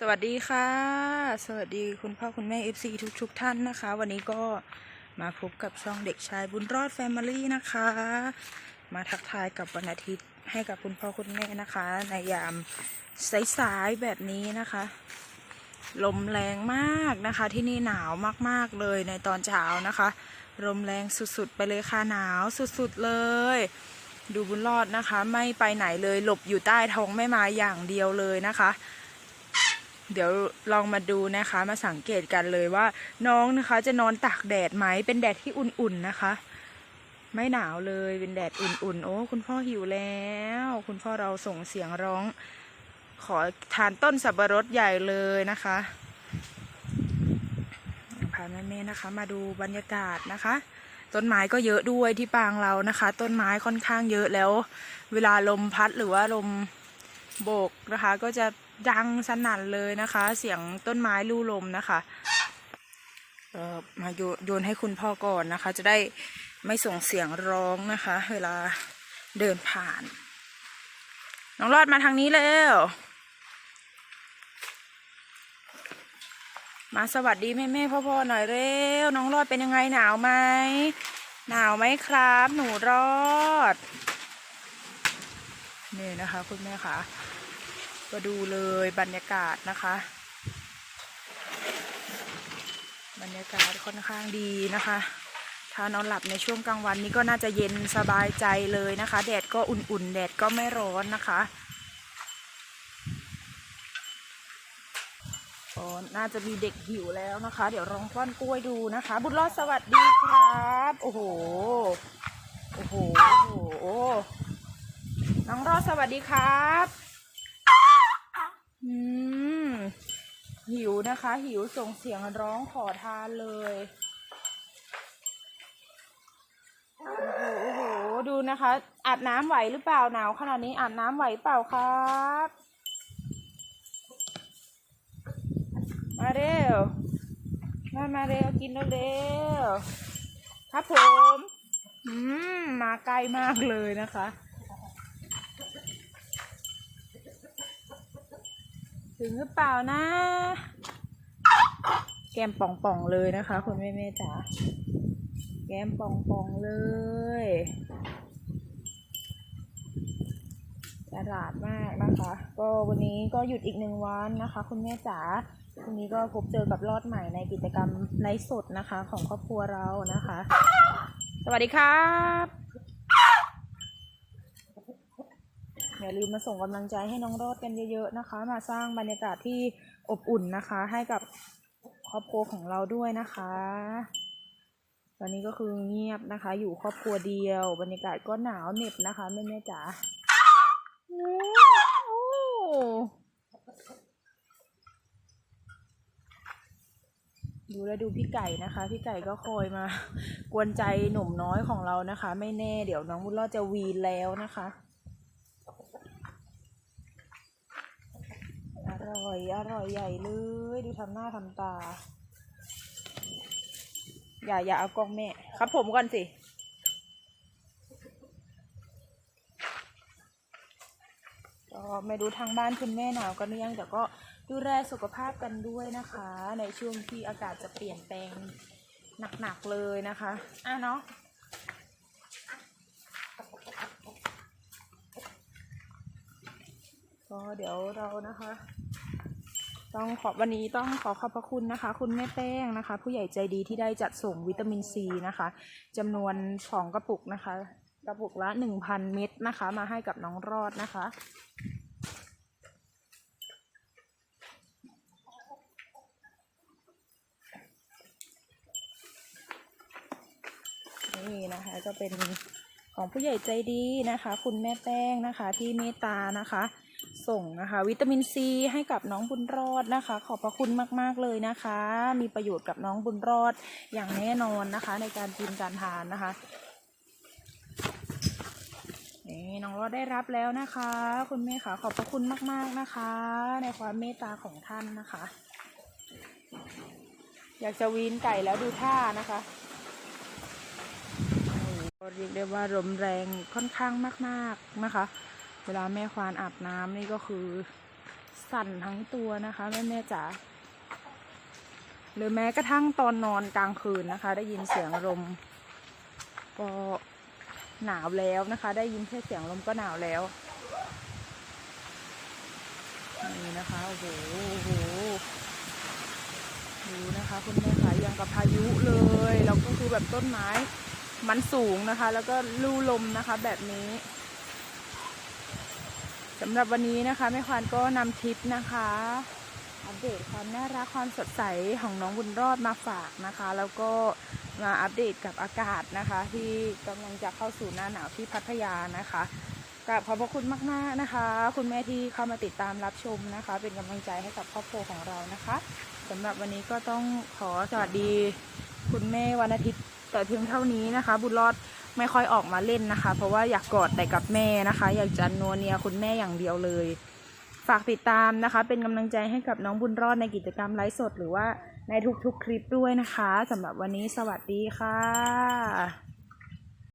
สวัสดีค่ะ สวัสดีคุณพ่อคุณแม่ FC ทุกทุกๆท่านนะคะ วันนี้ก็มาพบกับช่องเด็กชายบุญรอดแฟมิลี่นะคะ มาทักทายกับวันอาทิตย์ให้กับคุณพ่อคุณแม่นะคะ ในยามสายๆแบบนี้นะคะ ลมแรงมากนะคะ ที่นี่หนาวมากๆเลยในตอนเช้านะคะ ลมแรงสุดๆไปเลยค่ะหนาวสุดๆเลย ดูบุญรอดนะคะ ไม่ไปไหนเลยหลบอยู่ใต้ท้องแม่ไม้อย่างเดียวเลยนะคะ เดี๋ยวลองมาดูนะคะ มาสังเกตกันเลยว่า น้องนะคะ จะนอนตากแดดไหมเป็นแดดที่อุ่นๆนะคะ ไม่หนาวเลยเป็นแดดอุ่นๆ โอ้คุณพ่อหิวแล้ว คุณพ่อเราส่งเสียงร้อง ขอทานต้นสับปะรดใหญ่เลยนะคะพาแม่ๆนะคะ มาดูบรรยากาศนะคะ ต้นไม้ก็เยอะด้วยที่ปางเรานะคะ ต้นไม้ค่อนข้างเยอะแล้ว เวลาลมพัดหรือว่าลมโบกนะคะ ก็จะ ดังสนั่นเลยนะคะ เสียงต้นไม้ลู่ลมนะคะเอ่อมาโยโยนให้คุณพ่อก่อนนะคะ จะได้ไม่ส่งเสียงร้องนะคะ เวลาเดินผ่าน น้องรอดมาทางนี้เร็วมาสวัสดีแม่แม่พ่อพ่อหน่อยเร็ว น้องรอดเป็นยังไงหนาวไหมหนาวไหมครับ หนูรอดนี่นะคะ คุณแม่ค่ะ ก็ดูเลยบรรยากาศนะคะ บรรยากาศค่อนข้างดีนะคะ ถ้านอนหลับในช่วงกลางวันนี้ก็น่าจะเย็นสบายใจเลยนะคะ แดดก็อุ่นๆ แดดก็ไม่ร้อนนะคะอ๋อน่าจะมีเด็กหิวแล้วนะคะ เดี๋ยวลองป้อนกล้วยดูนะคะ บุญรอดสวัสดีครับ โอ้โห โอ้โห โอ้โห น้องรอดสวัสดีครับ อืม หิวนะคะ หิวส่งเสียงร้องขอทานเลย โอ้โหโอ้โห ดูนะคะ อาบน้ำไหวหรือเปล่าหนาวขนาดนี้อาบน้ำไหวเปล่าครับมาเร็ว มามาเร็ว กินเร็ว ครับผม อืม มาใกล้มากเลยนะคะ ถึงหรือเปล่านะ แก้มป่องๆเลยนะคะ คุณแม่แม่จ๋าแก้มป่องๆเลยฉลาดมากนะคะ ก็วันนี้ก็หยุดอีกหนึ่งวันนะคะ คุณแม่จ๋าวันนี้ก็พบเจอกับรอดใหม่ในกิจกรรมไลฟ์สดนะคะ ของครอบครัวเรานะคะ สวัสดีครับ อย่าลืมมาส่งกำลังใจให้น้องรอดกันเยอะๆนะคะ มาสร้างบรรยากาศที่อบอุ่นนะคะ ให้กับครอบครัวของเราด้วยนะคะ ตอนนี้ก็คือเงียบนะคะ อยู่ครอบครัวเดียว บรรยากาศก็หนาวเหน็บนะคะแม่แม่จ๋าโอ้ดูแลดูพี่ไก่นะคะ พี่ไก่ก็คอยมา กวนใจหนุ่มน้อยของเรานะคะ ไม่แน่เดี๋ยวน้องบุญรอดจะวีนแล้วนะคะ อ ร่อย อร่อยใหญ่เลย ดูทำหน้าทำตา อย่าอย่าเอากล้องแม่ ครับผมก่อนสิ ก็ไม่รู้ทางบ้านคุณแม่หนาวกันหรือยัง แต่ก็ดูแลสุขภาพกันด้วยนะคะ ในช่วงที่อากาศจะเปลี่ยนแปลงหนักๆเลยนะคะ อะเนาะก็เดี๋ยวเรานะคะ ต้องขอวันนี้ต้องขอขอบพระคุณนะคะ คุณแม่แป้งนะคะ ผู้ใหญ่ใจดีที่ได้จัดส่งวิตามินซีนะคะจำนวนสองกระปุกนะคะ กระปุกละหนึ่งพันเม็ดนะคะ มาให้กับน้องรอดนะคะ นี่นะคะก็เป็นของผู้ใหญ่ใจดีนะคะ คุณแม่แป้งนะคะ ที่เมตตานะคะ ส่งนะคะ วิตามินซีให้กับน้องบุญรอดนะคะ ขอบพระคุณมาก ๆ เลยนะคะ มีประโยชน์กับน้องบุญรอดอย่างแน่นอนนะคะ ในการกินการทานนะคะนี่น้องรอดได้รับแล้วนะคะ คุณแม่ค่ะขอบพระคุณมาก ๆนะคะ ในความเมตตาของท่านนะคะ อยากจะวีนไก่แล้วดูท่านะคะเรียกได้ว่าลมแรงค่อนข้างมาก ๆนะคะ เวลาแม่ควานอาบน้ำนี่ก็คือสั่นทั้งตัวนะคะ แม่แม่จ๋าหรือแม้กระทั่งตอนนอนกลางคืนนะคะ ได้ยินเสียงลมก็หนาวแล้วนะคะ ได้ยินแค่เสียงลมก็หนาวแล้วนี่นะคะโอ้โหโอ้โหดูนะคะคุณแม่คะยังกับพายุเลยแล้วก็คือแบบต้นไม้มันสูงนะคะ แล้วก็ลู่ลมนะคะแบบนี้ สำหรับวันนี้นะคะแม่ควานก็นำทริปนะคะ อัปเดตความน่ารักความสดใสของน้องบุญรอดมาฝากนะคะ แล้วก็มาอัปเดตกับอากาศนะคะ ที่กำลังจะเข้าสู่หน้าหนาวที่พัทยานะคะกราบขอบพระคุณมากๆนะคะ คุณแม่ที่เข้ามาติดตามรับชมนะคะ เป็นกำลังใจให้กับครอบครัวของเรานะคะสำหรับวันนี้ก็ต้องขอสวัสดี คุณแม่วันอาทิตย์แต่เพียงเท่านี้นะคะ บุญรอด ไม่ค่อยออกมาเล่นนะคะ เพราะว่าอยากกอดแต่กับแม่นะคะ อยากจะนัวเนียคุณแม่อย่างเดียวเลย ฝากติดตามนะคะ เป็นกำลังใจให้กับน้องบุญรอดในกิจกรรมไลฟ์สด หรือว่าในทุกๆคลิปด้วยนะคะสำหรับวันนี้สวัสดีค่ะ